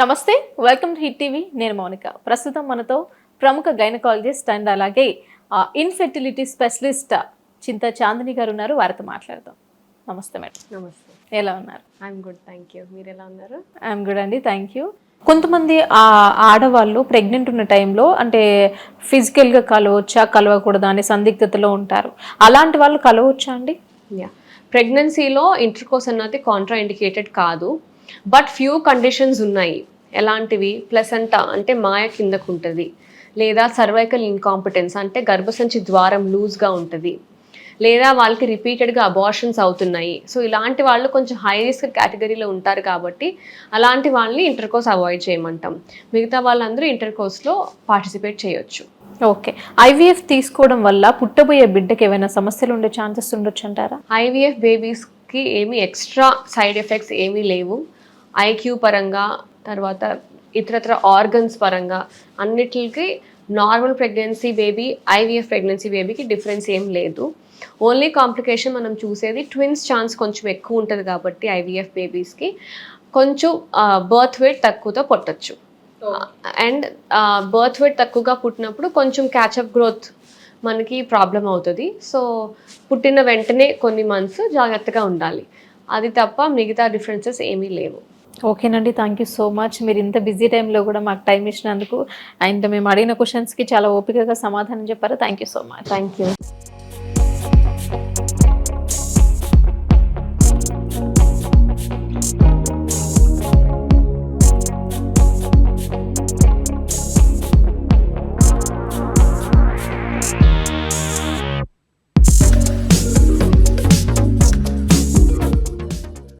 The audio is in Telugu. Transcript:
నమస్తే వెల్కమ్ టు హిట్ టీవీ. నేను మౌనిక. ప్రస్తుతం మనతో ప్రముఖ గైనకాలజిస్ట్ అండ్ అలాగే ఇన్ఫెర్టిలిటీ స్పెషలిస్ట్ చింత చాందిని గారు ఉన్నారు. వారితో మాట్లాడదాం. నమస్తే మేడం. నమస్తే. ఎలా ఉన్నారు? I'm good thank you. మీరు ఎలా ఉన్నారు? ఐఎమ్ గుడ్ అండి థ్యాంక్ యూ. కొంతమంది ఆ ఆడవాళ్ళు ప్రెగ్నెంట్ ఉన్న టైంలో అంటే ఫిజికల్గా కలవచ్చా కలవకూడదా అనే సందిగ్ధతలో ఉంటారు. అలాంటి వాళ్ళు కలవచ్చా అండి? ప్రెగ్నెన్సీలో ఇంటర్కోర్స్ అన్నది కాంట్రా ఇండికేటెడ్ కాదు. బట్ ఫ్యూ కండిషన్స్ ఉన్నాయి. ఎలాంటివి? ప్లసంటా అంటే మాయ కిందకు ఉంటుంది లేదా సర్వైకల్ ఇన్కాంపిటెన్స్ అంటే గర్భసంచి ద్వారం లూజ్గా ఉంటుంది. లేదా వాళ్ళకి రిపీటెడ్గా అబార్షన్స్ అవుతున్నాయి. సో ఇలాంటి వాళ్ళు కొంచెం హై రిస్క్ కేటగిరీలో ఉంటారు కాబట్టి అలాంటి వాళ్ళని ఇంటర్కోర్స్ అవాయిడ్ చేయమంటాం. మిగతా వాళ్ళందరూ ఇంటర్కోర్స్లో పార్టిసిపేట్ చేయొచ్చు. ఓకే. ఐవీఎఫ్ తీసుకోవడం వల్ల పుట్టబోయే బిడ్డకి ఏమైనా సమస్యలు ఉండే ఛాన్సెస్ ఉండొచ్చు అంటారా? ఐవీఎఫ్ బేబీస్కి ఏమీ ఎక్స్ట్రా సైడ్ ఎఫెక్ట్స్ ఏమీ లేవు. ఐక్యూ పరంగా తర్వాత ఇతరత్ర ఆర్గన్స్ పరంగా అన్నిటికి normal pregnancy baby IVF pregnancy బేబీకి డిఫరెన్స్ ఏం లేదు. ఓన్లీ కాంప్లికేషన్ మనం చూసేది ట్విన్స్ ఛాన్స్ కొంచెం ఎక్కువ ఉంటుంది కాబట్టి ఐవీఎఫ్ బేబీస్కి కొంచెం బర్త్ వెయిట్ తక్కువతో పుట్టచ్చు. అండ్ బర్త్ వెయిట్ తక్కువగా పుట్టినప్పుడు కొంచెం క్యాచప్ గ్రోత్ మనకి ప్రాబ్లం అవుతుంది. సో పుట్టిన వెంటనే కొన్ని మంత్స్ జాగ్రత్తగా ఉండాలి. అది తప్ప మిగతా డిఫరెన్సెస్ ఏమీ లేవు. ఓకేనండి థ్యాంక్ యూ సో మచ్ మీరు ఇంత బిజీ టైంలో కూడా మాకు టైం ఇచ్చినందుకు. అండ్ మేము అడిగిన క్వశ్చన్స్కి చాలా ఓపికగా సమాధానం చెప్పారు. Thank you so much thank you